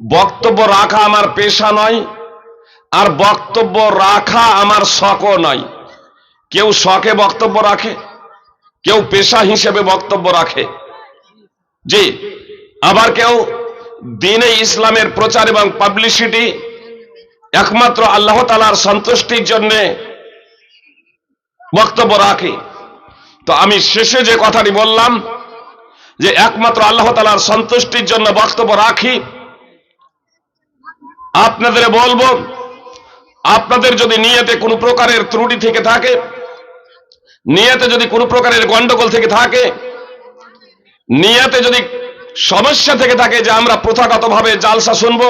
বক্তব্য রাখা আমার পেশা নয়, আর বক্তব্য রাখা আমার শখও নয়। কেউ শখে বক্তব্য রাখে, কেউ পেশা হিসেবে বক্তব্য রাখে। জি, আবার কেউ দিনে ইসলামের প্রচার এবং পাবলিসিটি, একমাত্র আল্লাহ তালার সন্তুষ্টির জন্য বক্তব্য রাখে। তো আমি শেষে যে কথাটি বললাম, যে একমাত্র আল্লাহ তালার সন্তুষ্টির জন্য বক্তব্য রাখি আপনাদের বলব, আপনাদের যদি নিয়েতে কোনো প্রকারের ত্রুটি থেকে থাকে, নিয়তে যদি কোনো প্রকারের গন্ডগোল থেকে থাকে, নিয়তে যদি সমস্যা থেকে থাকে যে আমরা প্রথাগতভাবে জালসা শুনব,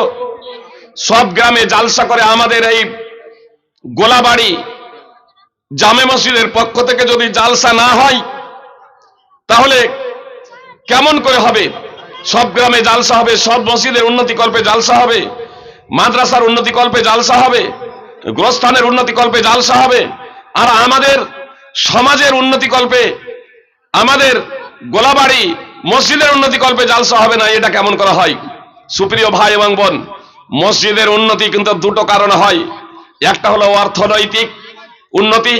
সব গ্রামে জালসা করে আমাদের এই গোলাবাড়ি জামে মসজিদের পক্ষ থেকে যদি জালসা না হয়, তাহলে কেমন করে হবে? সব গ্রামে জালসা হবে, সব মসজিদের উন্নতি কল্পে জালসা হবে। মাদ্রাসার উন্নতি কল্পে জালসা হবে, গ্রস্থানের উন্নতি কল্পে জালসা হবে, আর আমাদের সমাজের উন্নতি কল্পে, আমাদের গোলাবাড়ি মসজিদের উন্নতি কল্পে জালসা হবে না, এটা কেমন করা হয়? সুপ্রিয় ভাই এবং বোন, মসজিদের উন্নতি কিন্তু দুটো কারণে হয়। একটা হলো অর্থনৈতিক উন্নতি,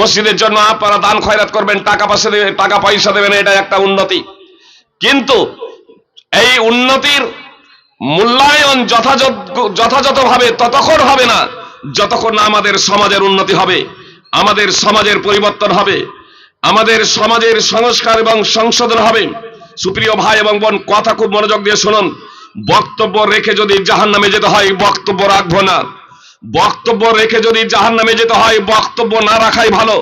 মসজিদের জন্য আপনারা দান খয়রাত করবেন, টাকা পয়সা দেবেন, টাকা পয়সা দেবেন, এটা একটা উন্নতি। কিন্তু এই উন্নতির মূল্যায়ন যথাযথ যথাযথভাবে ততক্ষণ হবে না, যতক্ষণ না আমাদের সমাজের উন্নতি হবে, আমাদের সমাজের পরিবর্তন হবে, আমাদের সমাজের সংস্কার এবং সংশোধন হবে। সুপ্রিয় ভাই এবং বোন, কথা খুব মনোযোগ দিয়ে শুনুন। বক্তব্য রেখে যদি জাহান নামে যেতে হয়, বক্তব্য রাখব না। বক্তব্য রেখে যদি জাহান নামে যেতে হয়, বক্তব্য না রাখাই ভালো।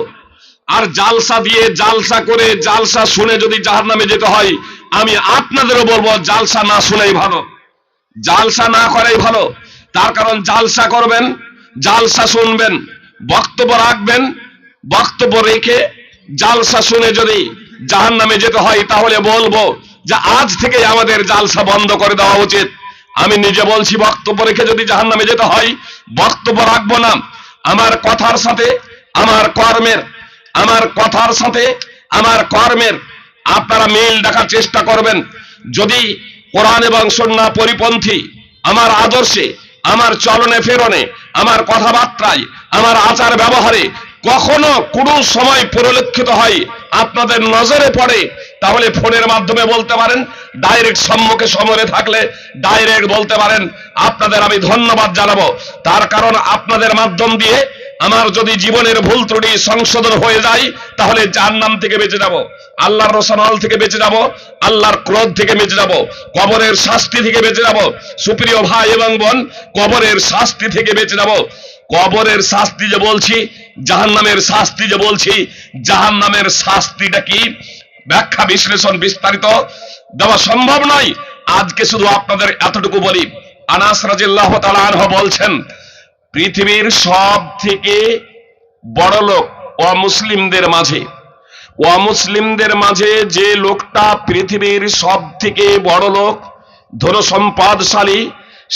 আর জালসা দিয়ে জালসা করে জালসা শুনে যদি জাহান নামে যেতে হয়, আমি আপনাদেরও বলব, জালসা না শুনেই ভালো। জালসা না করাই ভালো। তার কারণ জালসা করবেন, জালসা শুনবেন, বক্তব্য রাখবেন, বক্তব্য রেখে জালসা শুনে যদি জাহান নামে যেতে হয়, তাহলে বলব যে আজ থেকে আমাদের জালসা বন্ধ করে দেওয়া উচিত। আমি নিজে বলছি, বক্তব্য রেখে যদি জাহান নামে যেতে হয়, বক্তব্য রাখব না। আমার কথার সাথে আমার কর্মের, আমার কথার সাথে আমার কর্মের আপনারা মিল দেখার চেষ্টা করবেন। যদি কোরআন এবং সন্না পরিপন্থী, আমার আদর্শে, আমার চলনে ফেরনে, আমার কথাবার্তায়, আমার আচার ব্যবহারে কখনো কোনো সময় পরিলক্ষিত হয় আপনাদের নজরে পড়ে, তাহলে ফোনের মাধ্যমে বলতে পারেন, ডাইরেক্ট সম্মুখে সমরে থাকলে ডাইরেক্ট বলতে পারেন, আপনাদের আমি ধন্যবাদ জানাব। তার কারণ আপনাদের মাধ্যম দিয়ে আমার যদি জীবনের ভুল ত্রুটি সংশোধন হয়ে যায়, তাহলে যার নাম থেকে বেঁচে যাব, আল্লাহর রসনাল থেকে বেঁচে যাব, আল্লাহর ক্রোধ থেকে বেঁচে যাব, কবরের শাস্তি থেকে বেঁচে যাব। সুপ্রিয় ভাই এবং বোন, কবরের শাস্তি থেকে বেঁচে যাব। কবরের শাস্তি যে বলছি, জাহান্নামের শাস্তি যে বলছি, জাহান্নামের শাস্তিটা কি? ব্যাখ্যা, বিশ্লেষণ বিস্তারিত দেওয়া সম্ভব নয়। আজকে শুধু আপনাদের এতটুকু বলি। আনাস রাজিল্লাহ তাআলা আনহু বলছেন পৃথিবীর সব থেকে বড় লোক অমুসলিমদের মাঝে। অমুসলিমদের মাঝে যে লোকটা পৃথিবীর সব থেকে বড় লোক ধন সম্পদশালী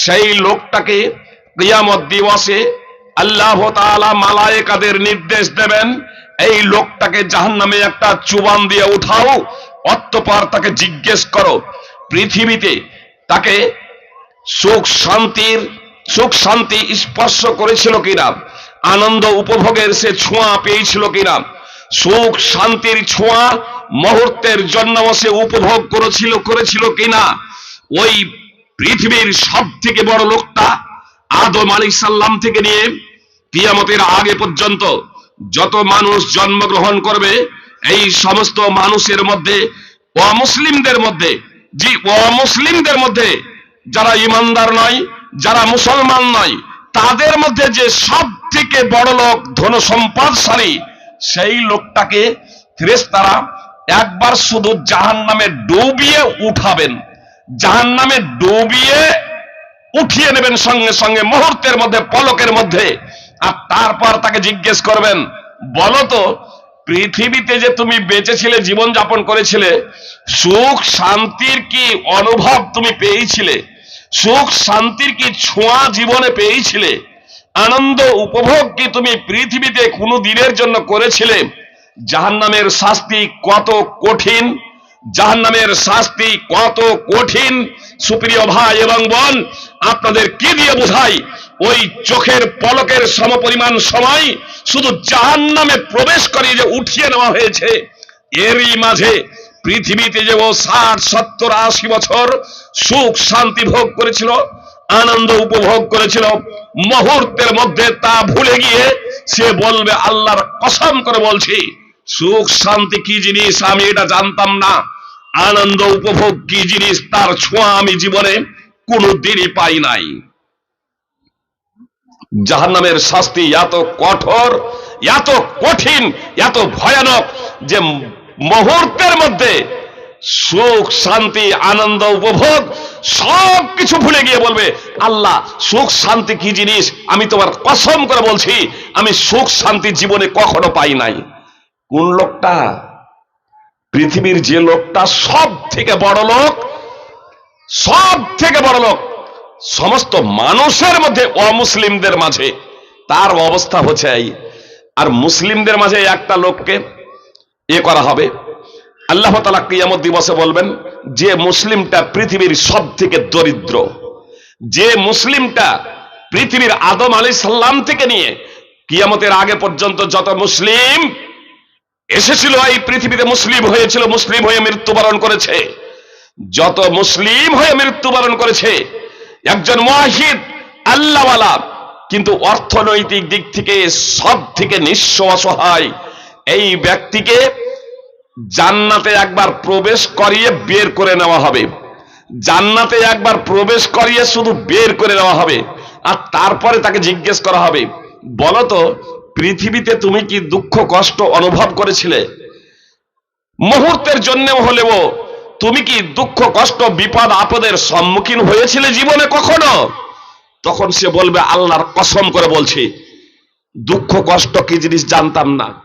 সেই লোকটাকে কিয়ামত দিবসে আল্লাহ তাআলা মালায়েকাদের নির্দেশ দেবেন, এই লোকটাকে জাহান্নামে একটা চুবান দিয়ে উঠাও, অতঃপর তাকে জিজ্ঞেস করো, পৃথিবীতে তাকে সুখ শান্তির সুখ শান্তি স্পর্শ করেছিল কিনা? আনন্দ উপভোগের সে ছোঁয়া পেয়েছিল কিনা? সুখ শান্তির ছোঁয়া মুহূর্তের জন্য সে উপভোগ করেছিল করেছিল কিনা? ওই পৃথিবীর সব থেকে বড় লোকটা আদম আলী সাল্লাম থেকে নিয়ে কিয়ামতের আগে পর্যন্ত যত মানুষ জন্মগ্রহণ করবে, এই সমস্ত মানুষের মধ্যে, অমুসলিমদের মধ্যে জি অমুসলিমদের মধ্যে যারা ইমানদার নয় যারা মুসলমান নয়, তাদের মধ্যে যে সব থেকে বড় লোক, ধন সম্পদশালী সেই লোকটাকে ফেরেশতারা একবার শুধু জাহান নামে ডুবিয়ে উঠাবেন। জাহান নামে ডুবিয়ে উঠিয়ে নেবেন সঙ্গে সঙ্গে মুহূর্তের মধ্যে, পলকের মধ্যে। আর তারপর তাকে জিজ্ঞেস করবেন, বলো তো, পৃথিবীতে যে তুমি বেঁচেছিলে জীবন যাপন করেছিলে, সুখ, শান্তির কি অনুভব তুমি পেয়েছিলে? সুখ শান্তির কি ছোঁয়া জীবনে পেয়েছিলে? আনন্দ উপভোগ কি তুমি পৃথিবীতে কোনো দিনের জন্য করেছিলে? জাহান্নামের শাস্তি কত কঠিন? জাহান্নামের শাস্তি কত কঠিন? সুপ্রিয় ভাই এবং বোন, আপনাদের কি দিয়ে বোঝাই? ওই চোখের পলকের সমপরিমাণ সময় শুধু জাহান নামে প্রবেশ করিয়ে যে উঠিয়ে নেওয়া হয়েছে, এরই মাঝে পৃথিবীতে যে ও ষাট, সত্তর, আশি বছর সুখ শান্তি ভোগ করেছিল, আনন্দ উপভোগ করেছিল, মুহূর্তের মধ্যে তা ভুলে গিয়ে সে বলবে, আল্লাহর কসম করে বলছি, সুখ শান্তি কি জিনিস? আমি এটা জানতাম না। আনন্দ উপভোগ কি জিনিস? তার ছোঁয়া আমি জীবনে কোনো দিনই পাই নাই। জাহান্নামের শাস্তি এত কঠোর, এত কঠিন, এত ভয়ানক যে মুহূর্তের মধ্যে সুখ, শান্তি, আনন্দ, উপভোগ, সব কিছু ভুলে গিয়ে বলবে, আল্লাহ, সুখ, শান্তি কি জিনিস? আমি তোমার কসম করে বলছি, আমি সুখ, শান্তি জীবনে কখনো পাই নাই। কোন লোকটা? পৃথিবীর যে লোকটা সব থেকে বড় লোক সব থেকে বড় লোক, সমস্ত মানুষের মধ্যে অমুসলিমদের মাঝে। তার অবস্থা হচ্ছে আর মুসলিমদের মাঝে একটা লোককে এ করা হবে। আল্লাহ তালা কিয়ামত দিবসে বলবেন, যে মুসলিমটা পৃথিবীর সব থেকে দরিদ্র, যে মুসলিমটা পৃথিবীর আদম আলী সাল্লাম থেকে নিয়ে কিয়ামতের আগে পর্যন্ত যত মুসলিম এসেছিল, এই পৃথিবীতে মুসলিম হয়েছিল, মুসলিম হয়ে মৃত্যুবরণ করেছে। যত মুসলিম হয়ে মৃত্যুবরণ করেছে, একজন মুয়াহিদ আল্লাহওয়ালা, কিন্তু অর্থনৈতিক দিক থেকে সব থেকে নিঃস্ব অসহায় এই ব্যক্তিকে জান্নাতে একবার প্রবেশ করিয়ে বের করে নেওয়া হবে। জান্নাতে একবার প্রবেশ করিয়ে শুধু বের করে নেওয়া হবে। আর তারপরে তাকে জিজ্ঞেস করা হবে বলো তো পৃথিবীতে তুমি কি দুঃখ, কষ্ট অনুভব করেছিলে? মুহূর্তের জন্য হলেও তুমি কি দুঃখ, কষ্ট, বিপদ, আপদের সম্মুখীন হয়েছিলে জীবনে কখনো? তখন সে বলবে, আল্লাহর কসম করে বলছি, দুঃখ, কষ্ট কি জিনিস জানতাম না।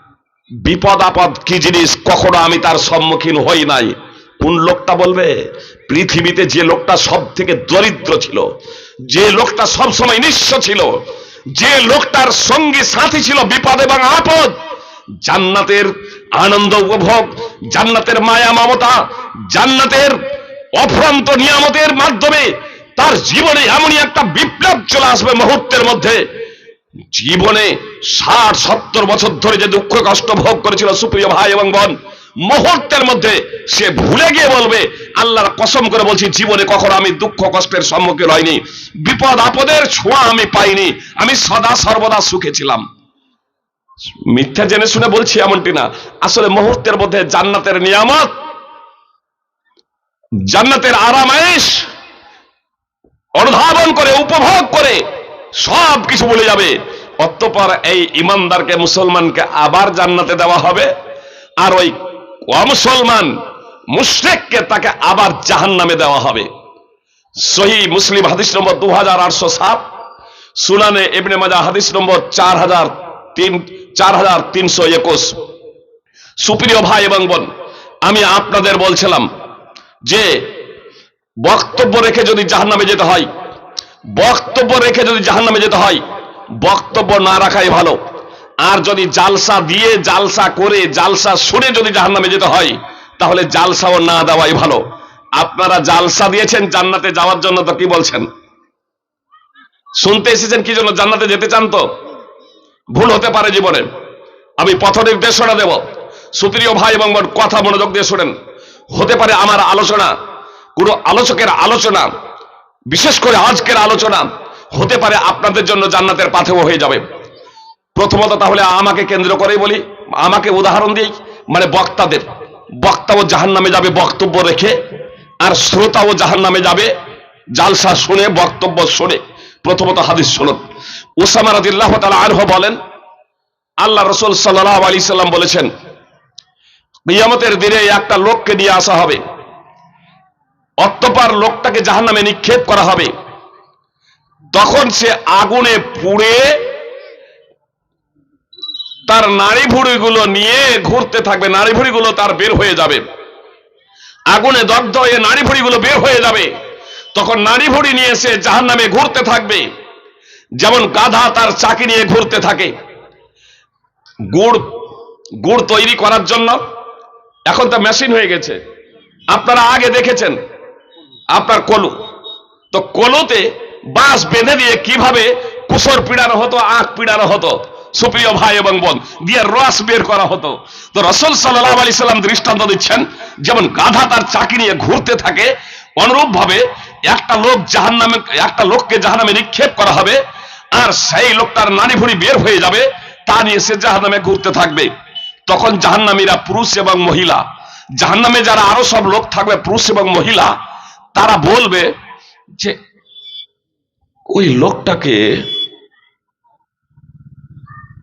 বিপদ আপদ কি জিনিস কখনো আমি তার সম্মুখীন হই নাই। কোন লোকটা বলবে? পৃথিবীতে যে লোকটা সব থেকে দরিদ্র ছিল, যে লোকটা সব সময় নিঃস্ব ছিল, যে লোকটার সঙ্গী সাথী ছিল বিপদ এবং আপদ, জান্নাতের আনন্দ উপভোগ, জান্নাতের মায়া মমতা, জান্নাতের অফ্রান্ত নিয়ামতের মাধ্যমে তার জীবনে এমনই একটা বিপ্লব চলে আসবে মুহূর্তের মধ্যে। জীবনে ষাট, সত্তর বছর ধরে যে দুঃখ, কষ্ট ভোগ করেছিল সুপ্রিয় ভাই এবং বোন, মুহূর্তের মধ্যে সে ভুলে গিয়ে বলবে, আল্লাহর কসম করে বলছি, জীবনে কখনো আমি দুঃখ, কষ্টের সম্মুখীন হয়নি বিপদ, আপদের ছোঁয়া আমি পাইনি। আমি সদা সর্বদা সুখে ছিলাম। মিথ্যা জেনে শুনে বলছি এমনটি না। আসলে মুহূর্তের মধ্যে জান্নাতের নিয়ামত, জান্নাতের আরামাইশ অনুধাবন করে, উপভোগ করে সব কিছু বলে যাবে। অতঃপর এই ইমানদারকে, মুসলমানকে আবার জান্নাতে দেওয়া হবে। আর ওই অমুসলমান মুশরেককে তাকে আবার জাহান নামে দেওয়া হবে। সহি মুসলিম হাদিস নম্বর দু হাজার আটশো সাত, সুনানে এবনে মাজা হাদিস নম্বর চার হাজার তিন, চার হাজার তিনশো একুশ। সুপ্রিয় ভাই এবং বোন, আমি আপনাদের বলছিলাম যে বক্তব্য রেখে যদি জাহান্নামে যেতে হয় বক্তব্য রেখে যদি জাহান্নামে যেতে হয়, বক্তব্য না রাখাই ভালো। আর যদি জালসা দিয়ে জালসা করে, জালসা শুনে যদি জাহান্নামে যেতে হয়, তাহলে জালসাও না দেওয়াই ভালো। আপনারা জালসা দিয়েছেন জান্নাতে যাওয়ার জন্য তো কি বলছেন? শুনতে এসেছেন কি জন্য জান্নাতে যেতে চান তো? ভুল হতে পারে জীবনে। আমি পথ নির্দেশনা দেব। সুপ্রিয় ভাই এবং কথা মনোযোগ দিয়ে শোনেন। হতে পারে আমার আলোচনা। কোনো আলোচকের আলোচনা বিশেষ করে আজকের আলোচনা হতে পারে আপনাদের জন্য জান্নাতের পাথেও হয়ে যাবে। প্রথমত তাহলে আমাকে কেন্দ্র করেই বলি, আমাকে উদাহরণ দিই মানে বক্তাদের। বক্তাও জাহান নামে যাবে বক্তব্য রেখে, আর শ্রোতাও জাহান নামে যাবে, জালসা শুনে, বক্তব্য শুনে। প্রথমত হাদিস শুনুন। ওসামা রাদিল্লাহ তালা আনহ বলেন, আল্লাহ রসুল সাল্লাহ আলী সাল্লাম বলেছেন নিয়ামতের দিনে একটা লোককে নিয়ে আসা হবে। অত্যপার লোকটাকে জাহান নামে নিক্ষেপ করা হবে। তখন সে আগুনে পুড়ে তার নাড়ি ভুড়িগুলো নিয়ে ঘুরতে থাকবে। নাড়ি ভুড়িগুলো তার বের হয়ে যাবে। আগুনে দগ্ধ হয়ে নাড়ি ভুড়িগুলো বের হয়ে যাবে। তখন নাড়ি ভুড়ি নিয়ে সে জাহান নামে ঘুরতে থাকবে। যেমন গাধা তার চাকি নিয়ে ঘুরতে থাকে। গুড় গুড় তৈরি করার জন্য। এখন তো মেশিন হয়ে গেছে। আপনারা আগে দেখেছেন আপনার কলু। তো কলুতে বাঁশ বেঁধে দিয়ে কীভাবে কুসর পিড়ানো হতো, আখ পিড়ানো হতো? সুপ্রিয় ভাই এবং বোন, দিয়ে রস বের করা হতো। তো রসুল সাল্লাহ আলি সাল্লাম দৃষ্টান্ত দিচ্ছেন, যেমন গাধা তার চাকি নিয়ে ঘুরতে থাকে অনুরূপ ভাবে একটা লোক জাহান নামে একটা লোককে জাহান নামে নিক্ষেপ করা হবে, আর সেই লোকটার নানি ভুড়ি বের হয়ে যাবে, তা নিয়ে সে জাহান নামে ঘুরতে থাকবে। তখন জাহান্নামীরা পুরুষ এবং মহিলা। জাহান্নামে যারা আরও সব লোক থাকবে, পুরুষ এবং মহিলা তারা বলবে যে, ওই লোকটাকে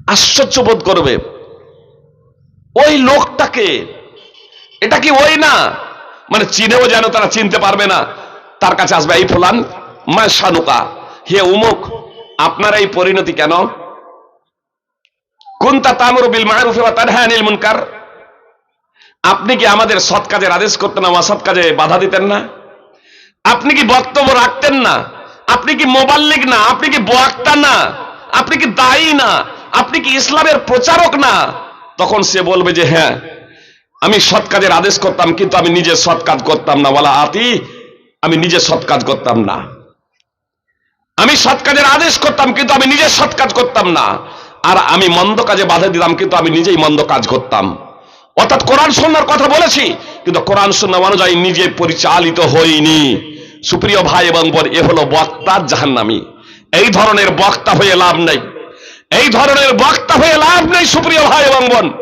আশ্চর্য বোধ করবে। ওই লোকটাকে, এটা কি ওই না? মানে চিনেও যেন তারা চিনতে পারবে না। তার কাছে আসবে, এই ফুলান, মা শানুকা, হে উমুক, আপনার এই পরিণতি কেন? কুন্তা তামরু বিল মারুফে ওয়া তানহা আনিল মুনকার। আপনি কি আমাদের সৎ কাজের আদেশ করতেন না, অসৎ কাজে বাধা দিতেন না? আপনি কি বক্তব্য রাখতেন না? আপনি কি মোবাল্লিক না? আপনি কি বক্তা না? আপনি কি দায়ী না? আপনি কি ইসলামের প্রচারক না? তখন সে বলবে যে হ্যাঁ আমি সৎ কাজের আদেশ করতাম, কিন্তু আমি নিজে সৎ কাজ করতাম না। বলা আতি, আমি নিজে সৎ কাজ করতাম না। আমি সৎ কাজের আদেশ করতাম, কিন্তু আমি নিজে সৎ কাজ করতাম না। আর আমি মন্দ কাজে বাধা দিতাম, কিন্তু আমি নিজেই মন্দ কাজ করতাম। অর্থাৎ কোরআন সন্ন্যার কথা বলেছি, কিন্তু কোরআন সন্না অনুযায়ী নিজে পরিচালিত হইনি সুপ্রিয় ভাই এবং বোন, এ হলো বক্তার জাহান্নামি। এই ধরনের বক্তা হয়ে লাভ নেই। এই ধরনের বক্তা হয়ে লাভ নেই, সুপ্রিয় ভাই এবং বোন।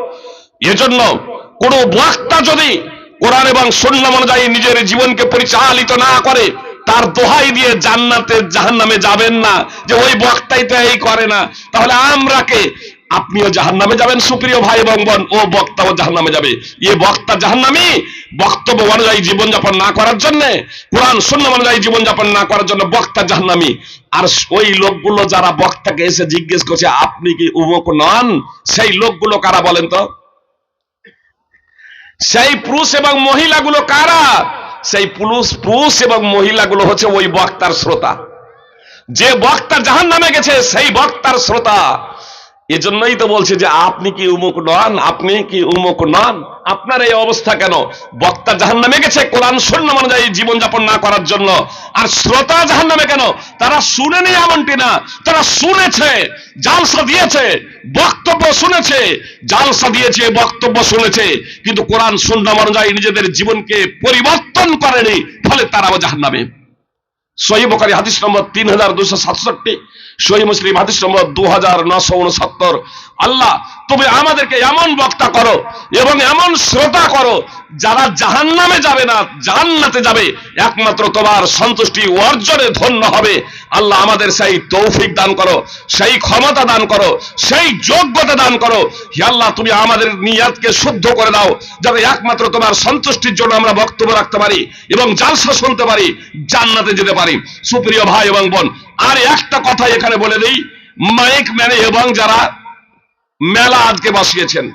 এজন্য কোন বক্তা যদি কোরআন এবং সুন্নাহ অনুযায়ী নিজের জীবনকে পরিচালিত না করে, তার দোহাই দিয়ে জান্নাতে জাহান্নামে যাবেন না। যে ওই বক্তাই তো এই করে না। তাহলে আমরা কে? আপনিও জাহান্নামে যাবেন, সুপ্রিয় ভাই এবং বোন। ও বক্তাও জাহান্নামে যাবে। এ বক্তা জাহান্নামি বক্তব্য অনুযায়ী জীবনযাপন না করার জন্য, কোরআন শূন্য অনুযায়ী জীবনযাপন না করার জন্য বক্তা জাহান্নামি। আর ওই লোকগুলো যারা বক্তাকে এসে জিজ্ঞেস করছে, আপনি কি উমুক নন? সেই লোকগুলো কারা বলেন তো? সেই পুরুষ এবং মহিলাগুলো কারা? সেই পুরুষ পুরুষ এবং মহিলাগুলো হচ্ছে ওই বক্তার শ্রোতা। যে বক্তা জাহান নামে গেছে, সেই বক্তার শ্রোতা। এজন্যই তো বলছে যে আপনি কি উমুক নন? আপনি কি উমুক নন? আপনার এই অবস্থা কেন? বক্তা জাহান নামে গেছে কোরআন শূন্য অনুযায়ী জীবনযাপন না করার জন্য। আর শ্রোতা জাহান নামে কেন? তারা শুনেনি এমনটি না। তারা শুনেছে, জালসা দিয়েছে, বক্তব্য শুনেছে, জালসা দিয়েছে, বক্তব্য শুনেছে। কিন্তু কোরআন শূন্য অনুযায়ী নিজেদের জীবনকে পরিবর্তন করেনি, ফলে তারাও জাহান নামে সহি বোকারি হাদিস নম্বর তিন হাজার দুশো সাতষট্টি। সহি মুসলিম হাদিস নম্বর দু হাজার নশো উনসত্তর। আল্লাহ, তুমি আমাদেরকে এমন বক্তা করো এবং এমন শ্রোতা করো যারা জাহান নামে যাবে না জান্নাতে যাবে, একমাত্র তোমার সন্তুষ্টি অর্জনে ধন্য হবে। আল্লাহ আমাদের সেই তৌফিক দান করো, সেই ক্ষমতা দান করো, সেই যোগ্যতা দান করো। হে আল্লাহ, তুমি আমাদের নিয়াতকে শুদ্ধ করে দাও, যাতে একমাত্র তোমার সন্তুষ্টির জন্য আমরা বক্তব্য রাখতে পারি এবং জালসা শুনতে পারি, জান্নাতে যেতে পারি। সুপ্রিয় ভাই এবং বোন, আর একটা কথা এখানে বলে দিই, মাইক ম্যানে এবং যারা মেলা আজকে বসিয়েছেন,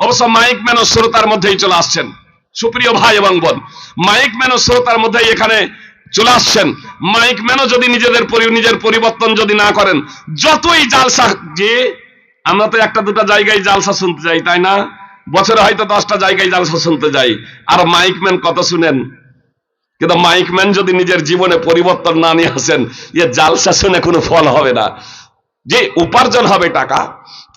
অবশ্য মাইক ম্যান ও শ্রোতার মধ্যেই চলে আসছেন। সুপ্রিয় ভাই এবং বোন, মাইক ম্যান শ্রোতার মধ্যেই এখানে চলে আসছেন। মাইক ম্যানও যদি নিজেদের নিজের পরিবর্তন যদি না করেন, যতই জালসা যে আমরা তো একটা দুটা জায়গায় জালসা শুনতে যাই, তাই না? বছরে হয়তো দশটা জায়গায় জালসা শুনতে যাই। আর মাইক ম্যান কত শুনেন? কিন্তু মাইক ম্যান যদি নিজের জীবনে পরিবর্তন না নিয়ে আসেন, এ জালসা শুনে কোনো ফল হবে না। যে উপার্জন হবে টাকা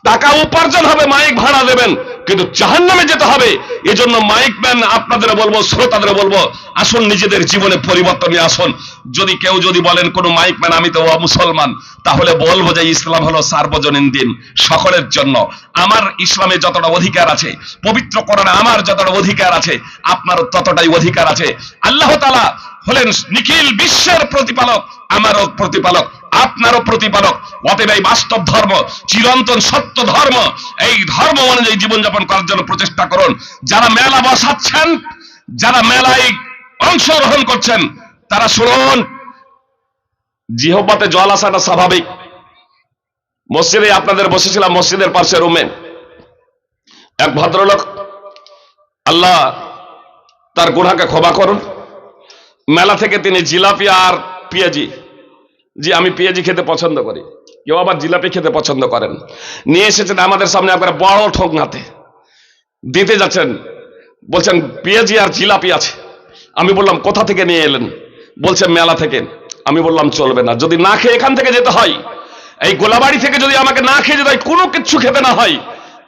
টাকা উপার্জন হবে, মাইক ভাড়া দেবেন, কিন্তু জাহান নামে যেতে হবে। এজন্য মাইক ম্যান আপনাদের বলব, শ্রোতাদের বলব, আসুন নিজেদের জীবনে পরিবর্তন নিয়ে আসুন। যদি কেউ যদি বলেন, কোন মাইক ম্যান, আমি তো মুসলমান, তাহলে বলব যে ইসলাম হলো সার্বজনীন দিন, সকলের জন্য। আমার ইসলামে যতটা অধিকার আছে, পবিত্র কোরআনে আমার যতটা অধিকার আছে আপনার ততটাই অধিকার আছে। আল্লাহ তালা হলেন নিখিল বিশ্বের প্রতিপালক, আমারও প্রতিপালক। আপনারও প্রতিপালক। অতএব এই বাস্তব ধর্ম, চিরন্তন সত্য ধর্ম, এই ধর্ম অনুযায়ী জীবনযাপন করার জন্য প্রচেষ্টা করুন। যারা মেলা বসাচ্ছেন, যারা মেলায় অংশগ্রহণ করছেন, তারা শুনুন, জিহবাতে জল আসাটা স্বাভাবিক। মসজিদে আপনাদের বসেছিলাম, মসজিদের পাশে রুমে। এক ভদ্রলোক, আল্লাহ তার গুনাকে ক্ষমা করুন। মেলা থেকে তিনি জিলাপি আর পেঁয়াজি জি আমি পেঁয়াজি খেতে পছন্দ করি। কেউ আবার জিলাপি খেতে পছন্দ করেন। নিয়ে এসেছেন আমাদের সামনে একবারে বড় ঠোক ঠোকনাতে। দিতে যাচ্ছেন, বলছেন, পেঁয়াজি আর জিলাপি আছে। আমি বললাম, কোথা থেকে নিয়ে এলেন? বলছে, মেলা থেকে। আমি বললাম, চলবে না। যদি না খেয়ে এখান থেকে যেতে হয়, এই গোলাবাড়ি থেকে যদি আমাকে না খেয়ে যেতে হয়, কোনো কিচ্ছু খেতে না হয়,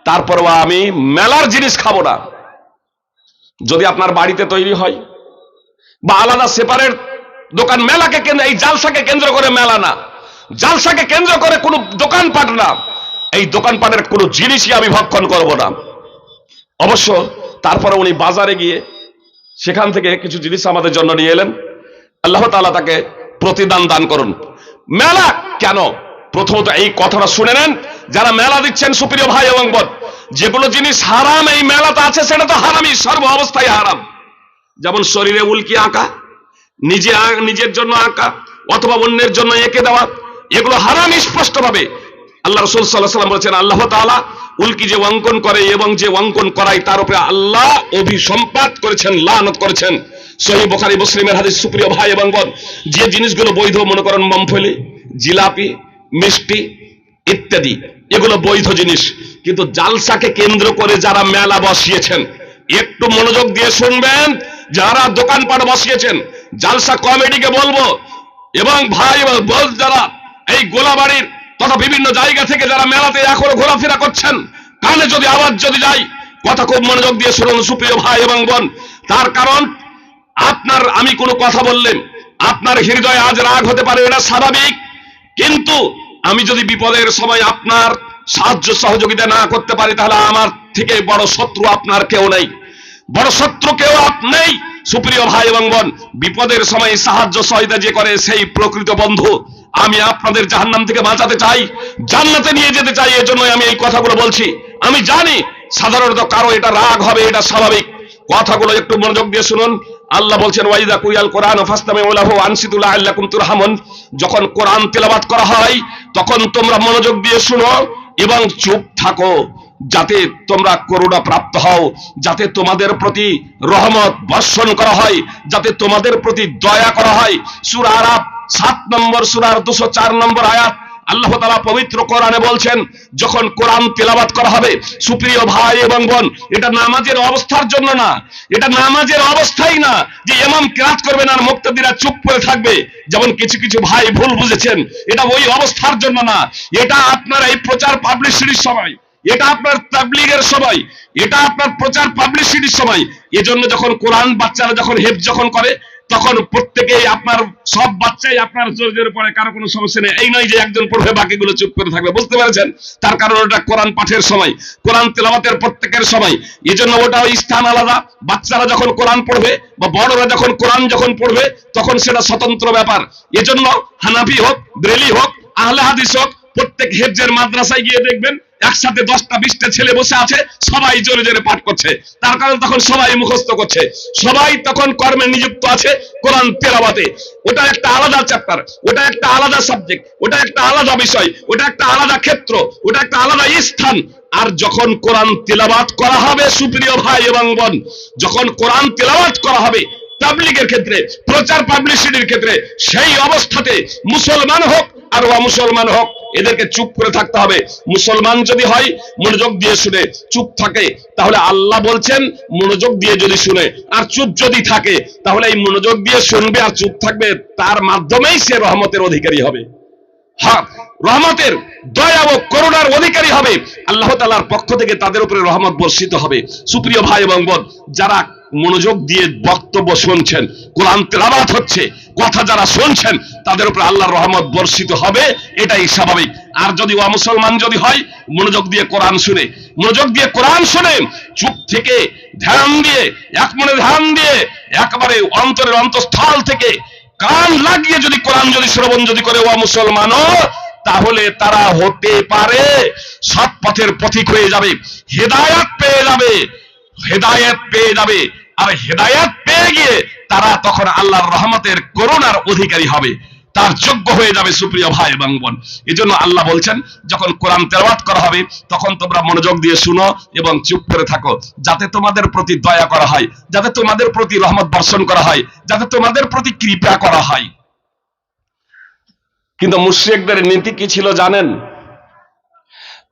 তারপরও আমি মেলার জিনিস খাব না। যদি আপনার বাড়িতে তৈরি হয়, বা আলাদা সেপারেট দোকান মেলাকে কেন্দ্র এই জালসাকে কেন্দ্র করে মেলা না। জালসাকে কেন্দ্র করে কোনো দোকানপাট না। এই দোকানপাটের কোনো জিনিসই আমি ভক্ষণ করব না। অবশ্য তারপরে উনি বাজারে গিয়ে সেখান থেকে কিছু জিনিস আমাদের জন্য নিয়ে এলেন। আল্লাহ তাআলা তাকে প্রতিদান দান করুন। মেলা কেন? প্রথমত এই কথাটা শুনে নেন। যারা মেলা দিচ্ছেন, সুপ্রিয় ভাই এবং বোন যেগুলো জিনিস হারাম, এই মেলাতে আছে, সেটা তো হারামই, সর্ব অবস্থায় হারাম। যেমন শরীরে উল্কি আঁকা নিজে নিজের জন্য আঁকা অথবা অন্যের জন্য এঁকে দেওয়া, এগুলো হারাম স্পষ্টভাবে। আল্লাহ রসুল সাল্লাহ সাল্লাম বলেছেন, আল্লাহ তাআলা উল্কি যে অঙ্কন করে এবং যে অঙ্কন করায় তার উপরে আল্লাহ অভিসম্পাত করেছেন, লানত করেছেন। সহি বোখারি, মুসলিমের হাদিস, সুপ্রিয় ভাই এবং বোন, যে জিনিসগুলো বৈধ, মনে করেন, মমফলি, জিলাপি, মিষ্টি ইত্যাদি, এগুলো বৈধ জিনিস। কিন্তু জালসাকে কেন্দ্র করে যারা মেলা বসিয়েছেন, একটু মনোযোগ দিয়ে শুনবেন, যারা দোকানপাট বসিয়েছেন জালসা কমিটিকে বলব এবং ভাই বোন যারা এই গোলাবাড়ির তথা বিভিন্ন জায়গা থেকে যারা মেলাতে এখনও ঘোরাফেরা করছেন, কানে যদি আওয়াজ যদি যাই কথা খুব মনোযোগ দিয়ে শুনুন সুপ্রিয় ভাই এবং বোন। তার কারণ, আপনার আমি কোনো কথা বললেন আপনার হৃদয়ে আজ রাগ হতে পারে, এটা স্বাভাবিক। কিন্তু আমি যদি বিপদের সময় আপনার সাহায্য সহযোগিতা না করতে পারি, তাহলে আমার থেকে বড় শত্রু আপনার কেউ নেই। বড় শত্রু কেউ আপনি সুপ্রিয় ভাই এবং বোন, বিপদের সময় সাহায্য সহায়তা যে করে সেই প্রকৃত বন্ধু, আমি আপনাদের জাহান্নাম থেকে বাঁচাতে চাই, জান্নাতে নিয়ে যেতে চাই, এজন্যই আমি এই কথাগুলো বলছি। আমি জানি সাধারণত কারও এটা রাগ হবে, এটা স্বাভাবিক। কথাগুলো একটু মনোযোগ দিয়ে শুনুন। আল্লাহ বলছেন, ওয়াইদা কুইয়াল কোরআন ফাস্তামে ওলাহু আনসিতুল্লাহ আল্লাকুম তুরহামুন। যখন কোরআন তেলাওয়াত করা হয়, তখন তোমরা মনোযোগ দিয়ে শুনো এবং চুপ থাকো। যাতে তোমরা করুণা প্রাপ্ত হও, যাতে তোমাদের প্রতি রহমত বর্ষণ করা হয়, যাতে তোমাদের প্রতি দয়া করা হয়। সূরা আরাফ সাত নম্বর, সূরার দুশো চার নম্বর আয়াত আল্লাহ তাআলা পবিত্র কোরআনে বলছেন, যখন কোরআন তেলাবাত করা হবে, সুপ্রিয় ভাই এবং বোন, এটা নামাজের অবস্থার জন্য না, এটা নামাজের অবস্থাই না যে ইমাম কিরাত করবেন আর মুক্তাদিরা চুপ করে থাকবে, যেমন কিছু কিছু ভাই ভুল বুঝেছেন, এটা ওই অবস্থার জন্য না, এটা আপনার এই প্রচার পাবলিসিটির সময়। এটা আপনার তাবলিগের সময় এটা আপনার প্রচার পাবলিসিটির সময় এজন্য যখন কোরআন বাচ্চারা যখন হেফ যখন করে, তখন প্রত্যেকেই আপনার, সব বাচ্চাই আপনার জোর পড়ে, কারও কোনো সমস্যা নেই। এই নয় যে একজন পড়বে, বাকিগুলো চুপ করে থাকবে। বুঝতে পেরেছেন? তার কারণ ওটা কোরআন পাঠের সময় কোরআন তেলাওয়াতের প্রত্যেকের সময় এই জন্য ওটা স্থান আলাদা। বাচ্চারা যখন কোরআন পড়বে বা বড়রা যখন কোরআন যখন পড়বে, তখন সেটা স্বতন্ত্র ব্যাপার। এজন্য হানাফি হোক ব্রেলি হোক, আহলে হাদিস হোক, প্রত্যেক হেফজের মাদ্রাসায় গিয়ে দেখবেন একসাথে দশটা বিশটা ছেলে বসে আছে, সবাই জোরে জোরে পাঠ করছে। তার কারণ তখন সবাই মুখস্থ করছে। সবাই তখন কর্মে নিযুক্ত আছে কোরআন তেলাবাতে ওটা একটা আলাদা চ্যাপ্টার ওটা একটা আলাদা সাবজেক্ট ওটা একটা আলাদা বিষয়, ওটা একটা আলাদা ক্ষেত্র, ওটা একটা আলাদা স্থান। আর যখন কোরআন তেলাবাত করা হবে, সুপ্রিয় ভাই এবং বোন, যখন কোরআন তেলাবাত করা হবে পাবলিকের ক্ষেত্রে, প্রচার পাবলিসিটির ক্ষেত্রে, সেই অবস্থাতে মুসলমান হোক আর অমুসলমান হোক এদেরকে চুপ করে থাকতে হবে। মুসলমান যদি হয়, মনোযোগ দিয়ে শুনে। চুপ থাকে, তাহলে আল্লাহ বলছেন, মনোযোগ দিয়ে যদি শুনে। আর চুপ যদি থাকে, তাহলে এই মনোযোগ দিয়ে শুনবে আর চুপ থাকবে, তার মাধ্যমেই সে রহমতের অধিকারী হবে। হক। রহমতের দয়া ও করুণার অধিকারী হবে। আল্লাহ তালার পক্ষ থেকে তাদের উপরে রহমত বর্ষিত হবে। সুপ্রিয় ভাই এবং বোন, যারা মনোযোগ দিয়ে বক্তব্য শুনছেন, কোরআন তেলাবাত হচ্ছে, কথা যারা শুনছেন, তাদের উপরে আল্লাহর রহমত বর্ষিত হবে, এটাই স্বাভাবিক। আর যদি ও মুসলমান যদি হয়, মনোযোগ দিয়ে কোরআন শুনে, মনোযোগ দিয়ে কোরআন শুনে, চুপ থেকে ধ্যান দিয়ে, এক মনে ধ্যান দিয়ে, একবারে অন্তরের অন্তঃস্থল থেকে কান লাগিয়ে যদি কোরআন যদি শ্রবণ যদি করে, ও মুসলমানও তাহলে তারা হতে পারে, সৎ পথের পথিক হয়ে যাবে, হেদায়াত পেয়ে যাবে, হেদায়েত পেয়ে যাবে। আর হেদায়েত পেয়ে গিয়ে তারা তখন আল্লাহর রহমতের করুণার অধিকারী হবে। তার যোগ্য হয়ে যাবে সুপ্রিয় ভাই এবং বোন। এই জন্য আল্লাহ বলছেন, যখন কোরআন তেলাওয়াত করা হবে, তখন তোমরা মনোযোগ দিয়ে শুনো এবং চুপ করে থাকো, যাতে তোমাদের প্রতি দয়া করা হয়, যাতে তোমাদের প্রতি রহমত বর্ষণ করা হয়, যাতে তোমাদের প্রতি কৃপা করা হয়। কিন্তু মুশ্রিকদের নীতি কি ছিল জানেন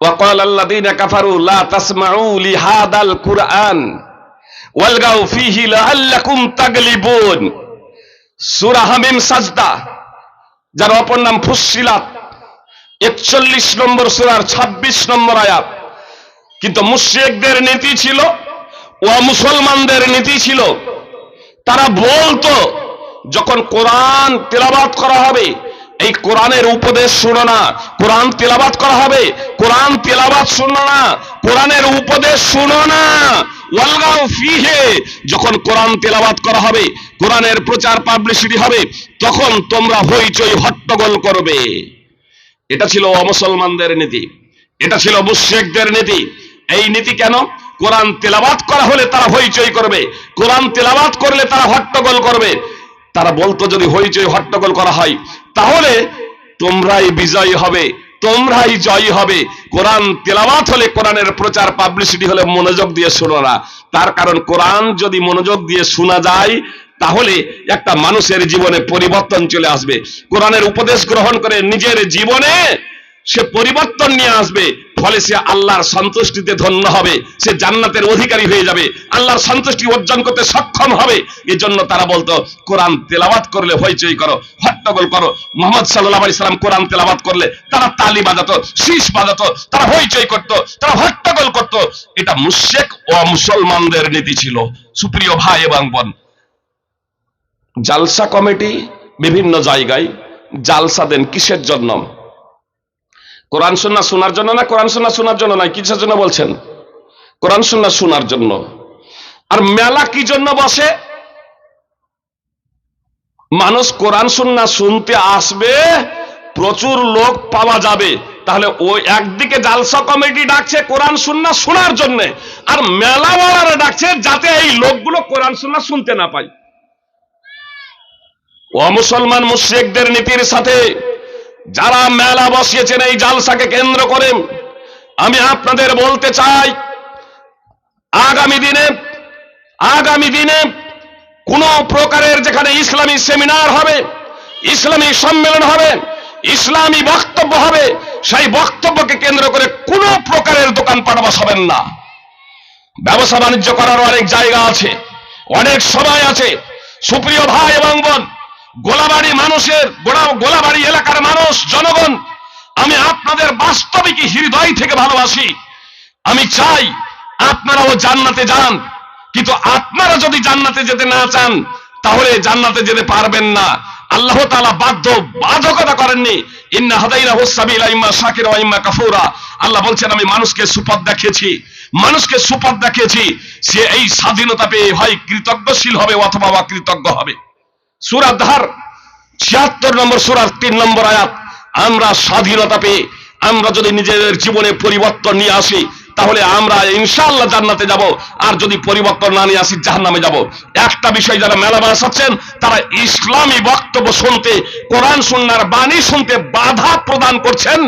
وقال الذين كفروا لا تسمعوا لهذا القرآن والغوا فيه لعلكم تغلبون সূরা হামিম সাজদা যার অপর নাম ফুসিলাত একচল্লিশ নম্বর সুরার ২৬ নম্বর আয়াত কিন্তু মুশ্রিকদের নীতি ছিল ও মুসলমানদের নীতি ছিল তারা বলতো যখন কোরআন তেলাবাত করা হবে এই কোরআনের উপদেশ শুনো না। কোরআন তেলাবাত করা হবে। কোরআন তেলাবাত শুনো না। কোরআনের উপদেশ শুনো না। যখন কোরআন তেলাবাত করা হবে, কোরআনের প্রচার পাবলিসিটি হবে, তখন তোমরা হইচই হট্টগোল করবে। এটা ছিল অমুসলমানদের নীতি। এটা ছিল মুশ্রিকদের নীতি। এই নীতি কেন? কোরআন তেলাবাত করা হলে তারা হইচই করবে। কোরআন তেলাবাত করলে তারা হট্টগোল করবে। তারা বলতো, যদি হইচই হট্টগোল করা হয় তাহলে তোমরাই বিজয়ী হবে, তোমরাই জয়ী হবে। কোরআন তেলাবাত হলে কোরআনের প্রচার পাবলিসিটি হলে মনোযোগ দিয়ে শোনো না। তার কারণ কোরআন যদি মনোযোগ দিয়ে শোনা যায়, তাহলে একটা মানুষের জীবনে পরিবর্তন চলে আসবে। কোরআনের উপদেশ গ্রহণ করে নিজের জীবনে সে পরিবর্তন নিয়ে আসবে। ফলে সে আল্লাহর সন্তুষ্টিতে ধন্য হবে, সে জান্নাতের অধিকারী হয়ে যাবে, আল্লাহর সন্তুষ্টি অর্জন করতে সক্ষম হবে। এই জন্য তারা বলতো, কোরআন তেলাবাত করলে হইচই করো, হট্টগোল করো। মোহাম্মদ সাল্লাহ আলি সাল্লাম কোরআন তেলাবাত করলে তারা তালি বাজাতো, শীষ বাজাতো, তারা হইচই করতো, তারা হট্টগোল করতো। এটা মুশেক ও মুসলমানদের নীতি ছিল। সুপ্রিয় ভাই এবং বোন, জালসা কমিটি বিভিন্ন জায়গায় জালসা দেন কিসের জন্য? কোরআন সুন্না শোনার জন্য না কোরআন সুন্না শোনার জন্য নয়? কিসের জন্য বলছেন? কোরআন সুন্না শোনার জন্য। আর মেলা কি জন্য বসে? মানুষ কোরআন সুন্না শুনতে আসবে, প্রচুর লোক পাওয়া যাবে। তাহলে ওই একদিকে জালসা কমিটি ডাকছে কোরআন সুন্না শোনার জন্য, আর মেলা বলারে ডাকছে যাতে এই লোকগুলো কোরআন সুন্না শুনতে না পায়। অমুসলমান মুশ্রিকদের নীতির সাথে যারা মেলা বসিয়েছেন এই জালসাকে কেন্দ্র করে, আমি আপনাদের বলতে চাই, আগামী দিনে আগামী দিনে কোন প্রকারের যেখানে ইসলামী সেমিনার হবে, ইসলামী সম্মেলন হবে, ইসলামী বক্তব্য হবে, সেই বক্তব্যকে কেন্দ্র করে কোন প্রকারের দোকান দোকানপাট বসাবেন না। ব্যবসা বাণিজ্য করার অনেক জায়গা আছে, অনেক সময় আছে। সুপ্রিয় ভাই এবং বোন গোলাবাড়ি মানুষের গোলাবাড়ি এলাকার মানুষ, জনগণ, আমি আপনাদের বাস্তবিক হৃদয় থেকে ভালোবাসি। আমি চাই আপনারাও জান্নাতে যান, কিন্তু আপনারা যদি জান্নাতে যেতে না চান, তাহলে জান্নাতে যেতে পারবেন না। আল্লাহ তাআলা বাধ্য, বাধকতা করেননি। ইন্না হাদাইনা হুসাবিলা ইম্মা ইম্মা কাফুরা। আল্লাহ বলছেন, আমি মানুষকে সুপথ দেখিয়েছি, মানুষকে সুপথ দেখিয়েছি, সে এই স্বাধীনতা পেয়ে হয় কৃতজ্ঞশীল হবে অথবা কৃতজ্ঞ হবে। সুরা ধার ছিয়াত্তর নম্বর সুরার তিন নম্বর আয়াত, আমরা স্বাধীনতা পেয়ে, আমরা যদি নিজেদের জীবনে পরিবর্তন নিয়ে আসি, তাহলে আমরা ইনশাআল্লাহ জান্নাতে যাব, আর যদি পরিবর্তন না নিয়ে আসি, জাহান্নামে যাব। একটা বিষয় যারা মেলা বাসাচ্ছেন তারা ইসলামী বক্তব্য শুনতে, কোরআন সুন্নার বাণী শুনতে বাধা প্রদান করছেন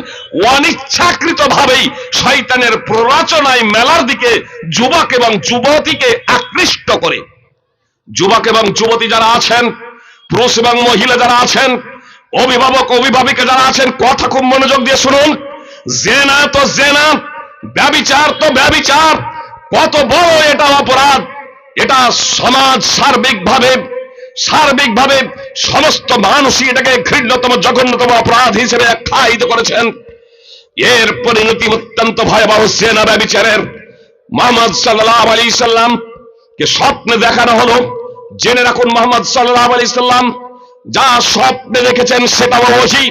অনিচ্ছাকৃত ভাবেই শয়তানের প্ররোচনায় মেলার দিকে যুবক এবং যুবতীকে আকৃষ্ট করে। যুবক এবং যুবতী যারা আছেন পুরুষ এবং মহিলা যারা আছেন, অভিভাবক, অভিভাবিকা যারা আছেন, কথা খুব মনোযোগ দিয়ে শুনুন। জেনা তো জেনা, ব্যবিচার তো ব্যবিচার, কত বড় এটা অপরাধ। এটা সমাজ সার্বিকভাবে সার্বিকভাবে সমস্ত মানুষই এটাকে ঘৃণ্যতম, জঘন্যতম অপরাধ হিসেবে আখ্যায়িত করেছেন। এর পরিণতি অত্যন্ত ভয়াবহ সেনা ব্যবিচারের। মোহাম্মদ সাল্লাহ আলী সাল্লাম কে স্বপ্নে দেখানো হলো। জেনে রাখুন মোহাম্মদ সাল্লাহ আলী সাল্লাম, যা স্বপ্নে দেখেছেন সেটাও ওহি।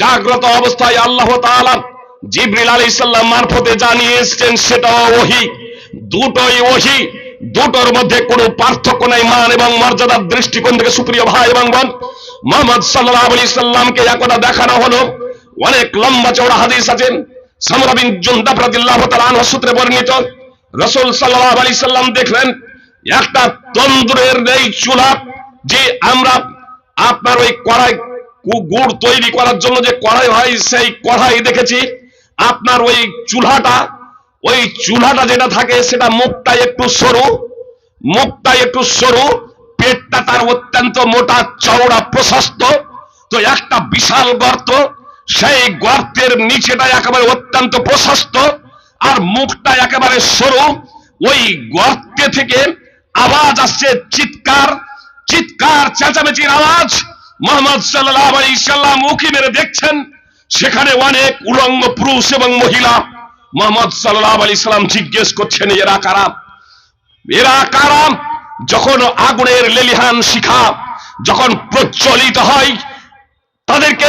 জাগ্রত অবস্থায় আল্লাহ তাআলা জিবরিল আলী সাল্লাম মারফতে জানিয়ে এসেছেন সেটাও ওহি। দুটোই ওহি, দুটোর মধ্যে কোনো পার্থক্য নাই মান এবং মর্যাদার দৃষ্টিকোণ থেকে সুপ্রিয় ভাই এবং বোন, মোহাম্মদ সাল্লাহ আলী সাল্লামকে একদা দেখানো হলো। অনেক লম্বা চওড়া হাদিস আছেন সামরা বিন জুনদাব রাদিয়াল্লাহু সূত্রে বর্ণিত, রসুল সাল্লাহ আলাইহি সাল্লাম দেখলেন একটা তন্দ্রের এই চুলা যে আমরা আপনার ওই কড়াই গুড় তৈরি করার জন্য যে কড়াই হয়, সেই কড়াই দেখেছি। আপনার ওই চুলাটা ওই চুলাটা যেটা থাকে সেটা মুখটা একটু সরু মুখটা একটু সরু, পেটটা তার অত্যন্ত মোটা, চওড়া, প্রশস্ত। তো একটা বিশাল গর্ত, সেই গর্তের নিচেটা একেবারে অত্যন্ত প্রশস্ত, আর মুখটা একেবারে সরু। ওই গর্তে থেকে আওয়াজ আসছে, চিৎকার চিৎকার, চেঁচামেচির আওয়াজ। মোহাম্মদ সাল্লাহ আলী সাল্লাম উকি মেরে দেখছেন, সেখানে অনেক উলঙ্গ পুরুষ এবং মহিলা। মোহাম্মদ সাল্লাহ আলী সাল্লাম জিজ্ঞেস করছেন, এরা কারা? এরা কারা? যখন আগুনের লেলিহান শিখা যখন প্রজ্বলিত হয়, তাদেরকে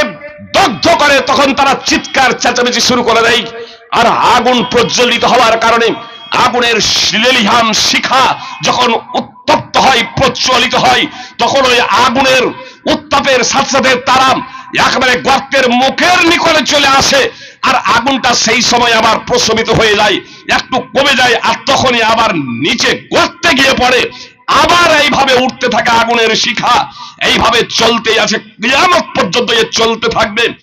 দগ্ধ করে, তখন তারা চিৎকার, চেঁচামেচি শুরু করে দেয়। আর আগুন প্রজ্বলিত হওয়ার কারণে আগুনের লেলিহান শিখা যখন উত্তপ্ত হয়, প্রজ্বলিত হয়, তখন ওই আগুনের উত্তাপের সাথে সাথে তারা একেবারে গর্তের মুখের নিকটে চলে আসে আর আগুনটা সেই সময় আবার প্রশমিত হয়ে যায়, একটু কমে যায় আর তখনই আবার নিচে গর্তে গিয়ে পড়ে। আবার এইভাবে উঠতে থাকে আগুনের শিখা। এইভাবে চলতে আছে। কিয়ামত পর্যন্ত চলতে থাকবে।